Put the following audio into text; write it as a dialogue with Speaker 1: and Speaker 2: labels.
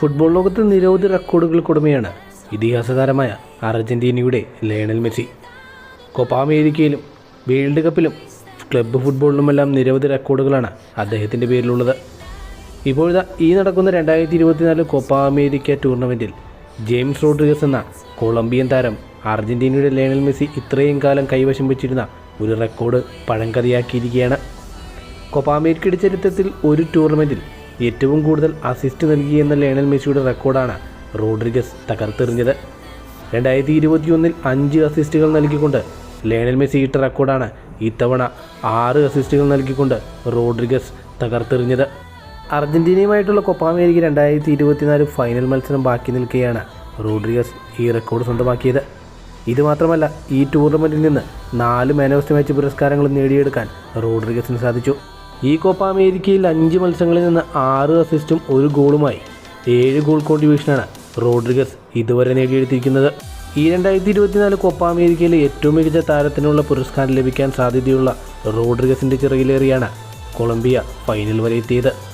Speaker 1: Football ലോകത്ത് നിരവധി റെക്കോർഡുകൾക്കുടമയാണ് ഇതിഹാസ താരമായ അർജന്റീനയുടെ ലയണൽ മെസ്സി. കൊപ്പ അമേരിക്കയിലും വേൾഡ് കപ്പിലും ക്ലബ്ബ് ഫുട്ബോളിലുമെല്ലാം നിരവധി റെക്കോർഡുകളാണ് അദ്ദേഹത്തിന്റെ പേരിലുള്ളത്. ഇപ്പോഴത്തെ ഈ നടക്കുന്ന രണ്ടായിരത്തി ഇരുപത്തിനാല് കൊപ്പ അമേരിക്ക ടൂർണമെന്റിൽ ജെയിംസ് റോഡ്രിഗസ് എന്ന കൊളംബിയൻ താരം അർജന്റീനയുടെ ലയണൽ മെസ്സി ഇത്രയും കാലം കൈവശം വെച്ചിരുന്ന ഒരു റെക്കോർഡ് പഴങ്കഥയാക്കിയിരിക്കുകയാണ്. കൊപ്പ അമേരിക്കയുടെ ചരിത്രത്തിൽ ഒരു ടൂർണമെന്റിൽ ഏറ്റവും കൂടുതൽ അസിസ്റ്റ് നൽകിയെന്ന ലയണൽ മെസ്സിയുടെ റെക്കോർഡാണ് റോഡ്രിഗസ് തകർത്തെറിഞ്ഞത്. രണ്ടായിരത്തി ഇരുപത്തിയൊന്നിൽ അഞ്ച് അസിസ്റ്റുകൾ നൽകിക്കൊണ്ട് ലയണൽ മെസ്സി ഇട്ട റെക്കോർഡാണ് ഇത്തവണ ആറ് അസിസ്റ്റുകൾ നൽകിക്കൊണ്ട് റോഡ്രിഗസ് തകർത്തെറിഞ്ഞത്. അർജന്റീനയുമായിട്ടുള്ള കൊപ്പ അമേരിക്ക രണ്ടായിരത്തി ഇരുപത്തിനാല് ഫൈനൽ മത്സരം ബാക്കി നിൽക്കുകയാണ് റോഡ്രിഗസ് ഈ റെക്കോർഡ് സ്വന്തമാക്കിയത്. ഇതുമാത്രമല്ല ഈ ടൂർണമെന്റിൽ നിന്ന് നാല് മാൻ ഓഫ് ദി മാച്ച് പുരസ്കാരങ്ങൾ നേടിയെടുക്കാൻ റോഡ്രിഗസിന് സാധിച്ചു. ഈ കോപ്പ അമേരിക്കയിൽ അഞ്ച് മത്സരങ്ങളിൽ നിന്ന് ആറ് അസിസ്റ്റും ഒരു ഗോളുമായി. ഏഴ് ഗോൾ കോൺട്രിബ്യൂഷനാണ് റോഡ്രിഗസ് ഇതുവരെ നേടിയെടുത്തിരിക്കുന്നത്. ഈ രണ്ടായിരത്തി ഇരുപത്തിനാല് കൊപ്പ അമേരിക്കയിലെ ഏറ്റവും മികച്ച താരത്തിനുള്ള പുരസ്കാരം ലഭിക്കാൻ സാധ്യതയുള്ള റോഡ്രിഗസിന്റെ ചിറകിലേറിയാണ് കൊളംബിയ ഫൈനൽ വരെ എത്തിയത്.